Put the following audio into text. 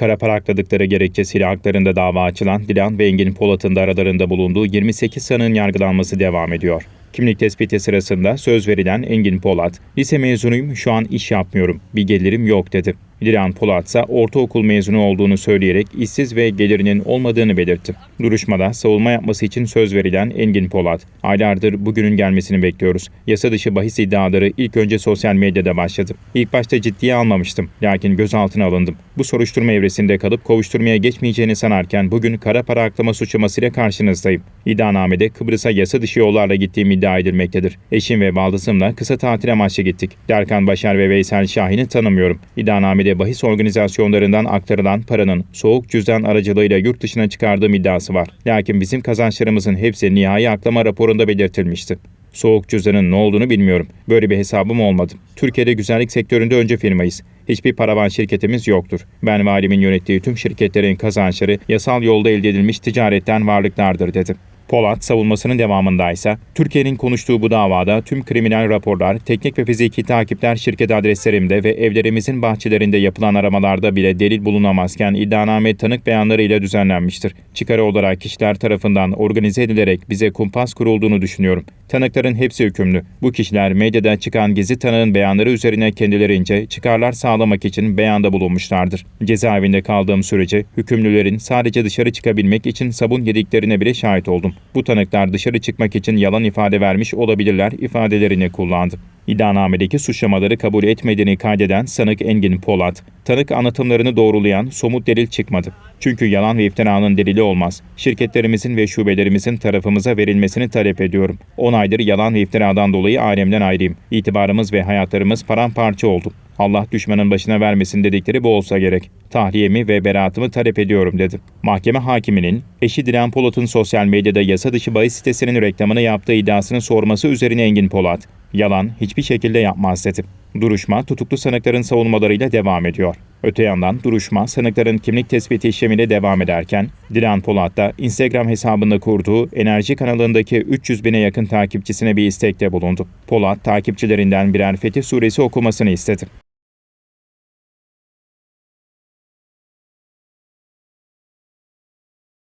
Kara para akladıkları gerekçesiyle haklarında dava açılan Dilan ve Engin Polat'ın da aralarında bulunduğu 28 sanığın yargılanması devam ediyor. Kimlik tespiti sırasında söz verilen Engin Polat, lise mezunuyum şu an iş yapmıyorum, bir gelirim yok dedi. Dilan Polat ise ortaokul mezunu olduğunu söyleyerek işsiz ve gelirinin olmadığını belirtti. Duruşmada savunma yapması için söz verilen Engin Polat, aylardır bugünün gelmesini bekliyoruz. Yasa dışı bahis iddiaları ilk önce sosyal medyada başladı. İlk başta ciddiye almamıştım, lakin gözaltına alındım. Bu soruşturma evresinde kalıp kovuşturmaya geçmeyeceğini sanarken bugün kara para aklama suçlamasıyla karşınızdayım. İddianamede Kıbrıs'a yasa dışı yollarla gittiğim iddia edilmektedir. Eşim ve baldızımla kısa tatil amaçlı gittik. Derkan Başar ve Veysel Şahin'i tanımıyorum. İddianamede bahis organizasyonlarından aktarılan paranın soğuk cüzdan aracılığıyla yurt dışına çıkardığım iddiası var. Lakin bizim kazançlarımızın hepsi nihai aklama raporunda belirtilmişti. Soğuk cüzdanın ne olduğunu bilmiyorum. Böyle bir hesabım olmadı. Türkiye'de güzellik sektöründe önce firmayız. Hiçbir paravan şirketimiz yoktur. Ben ve ailemin yönettiği tüm şirketlerin kazançları yasal yolda elde edilmiş ticaretten varlıklardır dedi. Polat savunmasının devamında ise Türkiye'nin konuştuğu bu davada tüm kriminal raporlar, teknik ve fiziki takipler şirket adreslerimde ve evlerimizin bahçelerinde yapılan aramalarda bile delil bulunamazken iddianame tanık beyanlarıyla düzenlenmiştir. Çıkarı olarak kişiler tarafından organize edilerek bize kumpas kurulduğunu düşünüyorum. Tanıkların hepsi hükümlü. Bu kişiler medyada çıkan gizli tanığın beyanları üzerine kendilerince çıkarlar sağlamak için beyanda bulunmuşlardır. Cezaevinde kaldığım sürece hükümlülerin sadece dışarı çıkabilmek için sabun yediklerine bile şahit oldum. Bu tanıklar dışarı çıkmak için yalan ifade vermiş olabilirler ifadelerini kullandı. İddianamedeki suçlamaları kabul etmediğini kaydeden sanık Engin Polat, tanık anlatımlarını doğrulayan somut delil çıkmadı. Çünkü yalan ve iftiranın delili olmaz. Şirketlerimizin ve şubelerimizin tarafımıza verilmesini talep ediyorum. 10 aydır yalan ve iftiradan dolayı ailemden ayrıyım. İtibarımız ve hayatlarımız paramparça oldu. Allah düşmanın başına vermesin dedikleri bu olsa gerek. Tahliyemi ve beraatımı talep ediyorum dedi. Mahkeme hakiminin eşi Dilan Polat'ın sosyal medyada yasa dışı bahis sitesinin reklamını yaptığı iddiasını sorması üzerine Engin Polat, yalan hiçbir şekilde yapmaz dedi. Duruşma tutuklu sanıkların savunmalarıyla devam ediyor. Öte yandan duruşma sanıkların kimlik tespiti işlemiyle devam ederken Dilan Polat da Instagram hesabında kurduğu enerji kanalındaki 300 bine yakın takipçisine bir istekte bulundu. Polat takipçilerinden birer Fetih suresi okumasını istedi.